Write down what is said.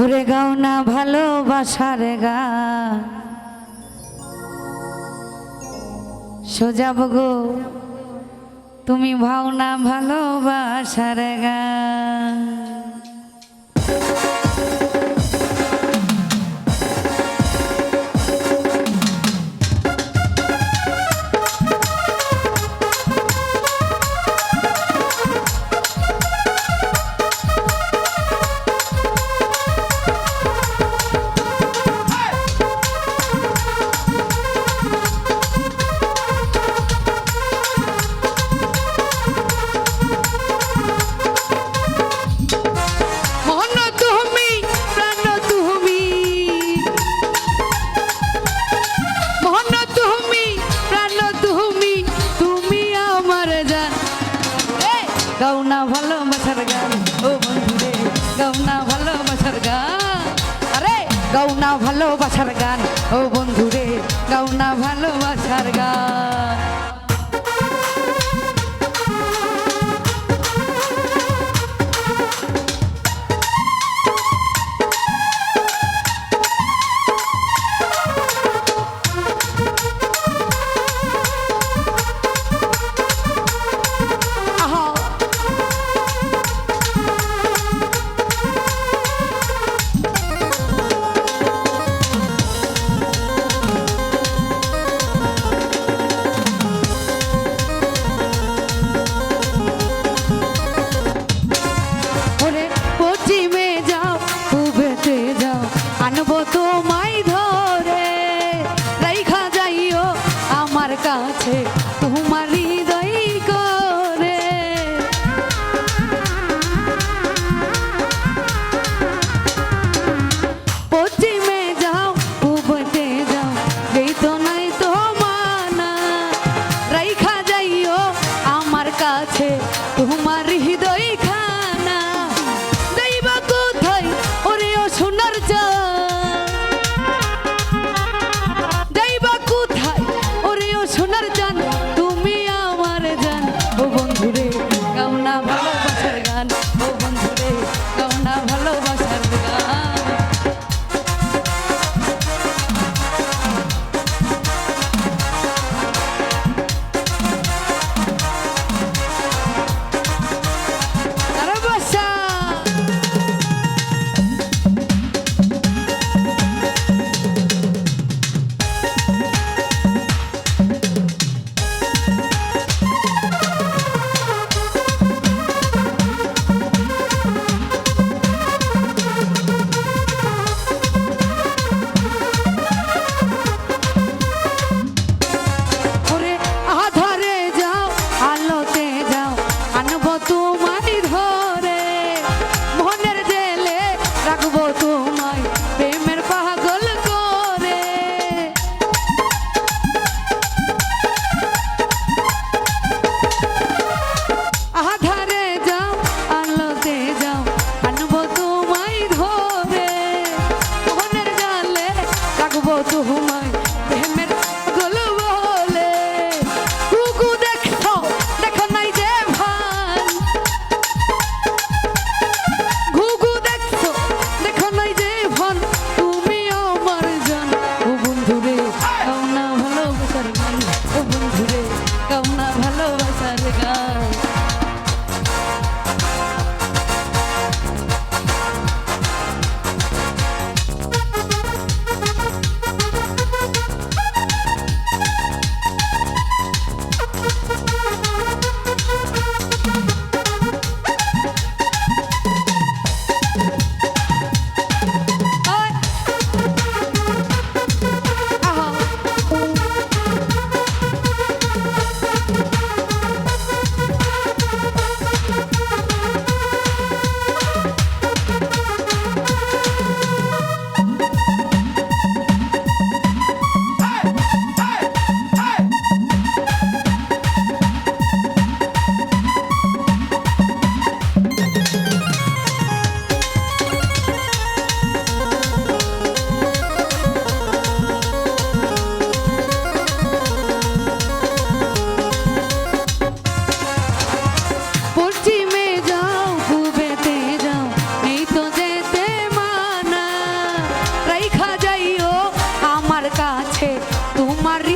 ওরে গাও না ভালোবাসার গা। সোজাব গো তুমি ভাও না ভালোবাসার গা। গাও না ভালোবাসার গান। ও বন্ধুরে গাও না ভালোবাসার গান। কাছে রাখব তো? বন্ধুরে কামনা ভালোবাসার গাছ Maria.